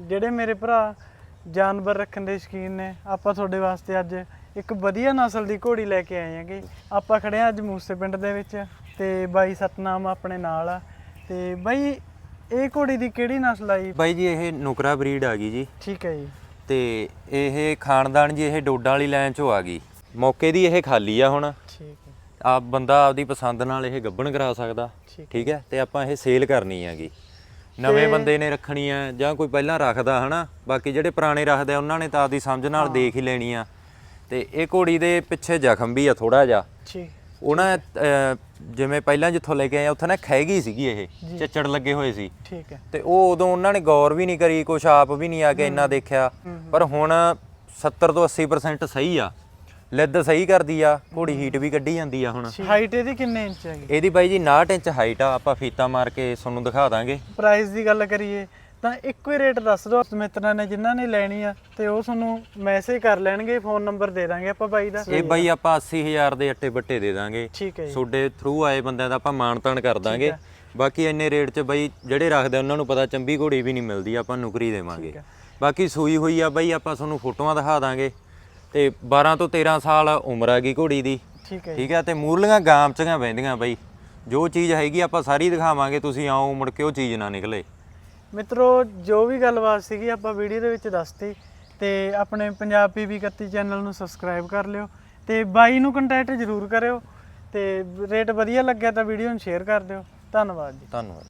ਜਿਹੜੇ ਮੇਰੇ ਭਰਾ ਜਾਨਵਰ ਰੱਖਣ ਦੇ ਸ਼ੌਕੀਨ ਨੇ ਆਪਾਂ ਤੁਹਾਡੇ ਵਾਸਤੇ ਅੱਜ ਇੱਕ ਵਧੀਆ ਨਸਲ ਦੀ ਘੋੜੀ ਲੈ ਕੇ ਆਏ ਹਾਂਗੇ। ਆਪਾਂ ਖੜੇ ਹਾਂ ਅੱਜ ਮੂਸੇ ਪਿੰਡ ਦੇ ਵਿੱਚ ਤੇ ਬਾਈ ਸਤਨਾਮ ਆਪਣੇ ਨਾਲ ਆ। ਤੇ ਬਾਈ ਇਹ ਘੋੜੀ ਦੀ ਕਿਹੜੀ ਨਸਲ ਆ ਜੀ? ਬਾਈ ਜੀ ਇਹ ਨੁਕਰਾ ਬਰੀਡ ਆ ਗਈ ਜੀ। ਠੀਕ ਹੈ ਜੀ। ਤੇ ਇਹ ਖਾਨਦਾਨ ਜੀ ਇਹ ਡੋਡਾਂ ਵਾਲੀ ਲਾਈਨ ਚੋਂ ਆ ਗਈ। ਮੌਕੇ ਦੀ ਇਹ ਖਾਲੀ ਆ ਹੁਣ। ਠੀਕ ਹੈ। ਆ ਬੰਦਾ ਆਪਦੀ ਪਸੰਦ ਨਾਲ ਇਹ ਗੱਭਣ ਕਰਾ ਸਕਦਾ। ਠੀਕ ਠੀਕ ਹੈ? ਤੇ ਆਪਾਂ ਇਹ ਸੇਲ ਕਰਨੀ ਹੈਗੀ। ਨਵੇਂ ਬੰਦੇ ਨੇ ਰੱਖਣੀ ਆ ਜਾਂ ਕੋਈ ਪਹਿਲਾਂ ਰੱਖਦਾ ਹਨਾ? ਬਾਕੀ ਜਿਹੜੇ ਪੁਰਾਣੇ ਰੱਖਦੇ ਆ ਉਹਨਾਂ ਨੇ ਤਾਂ ਆਪਦੀ ਸਮਝ ਨਾਲ ਦੇਖ ਹੀ ਲੈਣੀ ਆ। ਤੇ ਇਹ ਘੋੜੀ ਦੇ ਪਿੱਛੇ ਜ਼ਖਮ ਵੀ ਆ ਥੋੜਾ ਜਿਹਾ। ਠੀਕ ਉਹਨਾਂ ਜਿਵੇਂ ਪਹਿਲਾਂ ਜਿੱਥੋਂ ਲੈ ਕੇ ਆਏ ਉੱਥੇ ਨਾ ਖਹਿਗੀ ਸੀਗੀ ਇਹ ਚੱਚੜ ਲੱਗੇ ਹੋਏ ਸੀ। ਠੀਕ ਹੈ। ਤੇ ਉਹ ਉਦੋਂ ਉਹਨਾਂ ਨੇ ਗੌਰ ਵੀ ਨਹੀਂ ਕਰੀ ਕੁਛ ਆਪ ਵੀ ਨਹੀਂ ਆ ਕੇ ਇੰਨਾ ਦੇਖਿਆ। ਪਰ ਹੁਣ 70 ਤੋਂ 80% ਸਹੀ ਆ। ਲਿੱਦ ਸਹੀ ਕਰਦੀ ਆ ਘੋੜੀ ਹੀਟ ਵੀ ਕੱਢੀ ਜਾਂਦੀ ਆ ਹੁਣ। ਹਾਈਟ ਇਹਦੀ ਕਿੰਨੇ ਇੰਚ ਹੈਗੀ? ਇਹਦੀ ਬਾਈ ਜੀ 69 ਇੰਚ ਹਾਈਟ ਆ ਆਪਾਂ ਫੀਤਾ ਮਾਰ ਕੇ ਤੁਹਾਨੂੰ ਦਿਖਾ ਦਾਂਗੇ। ਪ੍ਰਾਈਸ ਦੀ ਗੱਲ ਕਰੀਏ ਤਾਂ ਇੱਕੋ ਹੀ ਰੇਟ ਦੱਸ ਦਿਓ ਮਿੱਤਰਾਂ ਨੇ ਜਿਨ੍ਹਾਂ ਨੇ ਲੈਣੀ ਆ ਤੇ ਉਹ ਤੁਹਾਨੂੰ ਮੈਸੇਜ ਕਰ ਲੈਣਗੇ ਫੋਨ ਨੰਬਰ ਦੇ ਦਾਂਗੇ ਆਪਾਂ ਬਾਈ ਦਾ। ਇਹ ਬਾਈ ਆਪਾਂ 80000 ਦੇ ਅੱਟੇ ਬੱਟੇ ਦੇ ਦਾਂਗੇ। ਠੀਕ ਹੈ ਜੀ। ਤੁਹਾਡੇ ਥਰੂ ਆਏ ਬੰਦਿਆਂ ਦਾ ਆਪਾਂ ਮਾਨਤਾਨ ਕਰ ਦਾਂਗੇ। ਬਾਕੀ ਇੰਨੇ ਰੇਟ 'ਚ ਬਾਈ ਜਿਹੜੇ ਰੱਖਦੇ ਉਹਨਾਂ ਨੂੰ ਪਤਾ ਚੰਬੀ ਘੋੜੀ ਵੀ ਨਹੀਂ ਮਿਲਦੀ ਆਪਾਂ ਨੁਕਰੀ ਦੇਵਾਂਗੇ। ਬਾਕੀ ਸੂਈ ਹੋਈ ਆ ਬਾਈ ਆਪਾਂ ਤੁਹਾਨੂੰ ਫੋਟੋਆਂ ਦਿਖਾ ਦਾਂਗੇ। ਤੇ 12 ਤੋਂ 13 ਸਾਲ ਉਮਰ ਹੈਗੀ ਘੋੜੀ ਦੀ। ਠੀਕ ਹੈ ਠੀਕ ਹੈ ਤੇ ਮੂਰਲੀਆਂ ਗਾਮਚੀਆਂ ਬਹਿੰਦੀਆਂ ਬਾਈ। ਜੋ ਚੀਜ਼ ਹੈਗੀ ਆਪਾਂ ਸਾਰੀ ਦਿਖਾਵਾਂਗੇ ਤੁਸੀਂ ਆਓ ਮੁੜ ਕੇ ਉਹ ਚੀਜ਼ ਨਾ ਨਿਕਲੇ। ਮਿੱਤਰੋ ਜੋ ਵੀ ਗੱਲਬਾਤ ਸੀਗੀ ਆਪਾਂ ਵੀਡੀਓ ਦੇ ਵਿੱਚ ਦੱਸਤੀ ਤੇ ਆਪਣੇ ਪੰਜਾਬ ਪੀਬੀ 31 ਚੈਨਲ ਨੂੰ ਸਬਸਕ੍ਰਾਈਬ ਕਰ ਲਿਓ ਤੇ ਬਾਈ ਨੂੰ ਕੰਟੈਕਟ ਜ਼ਰੂਰ ਕਰਿਓ ਤੇ ਰੇਟ ਵਧੀਆ ਲੱਗਿਆ ਤਾਂ ਵੀਡੀਓ ਨੂੰ ਸ਼ੇਅਰ ਕਰ ਦਿਓ। ਧੰਨਵਾਦ ਜੀ। ਧੰਨਵਾਦ।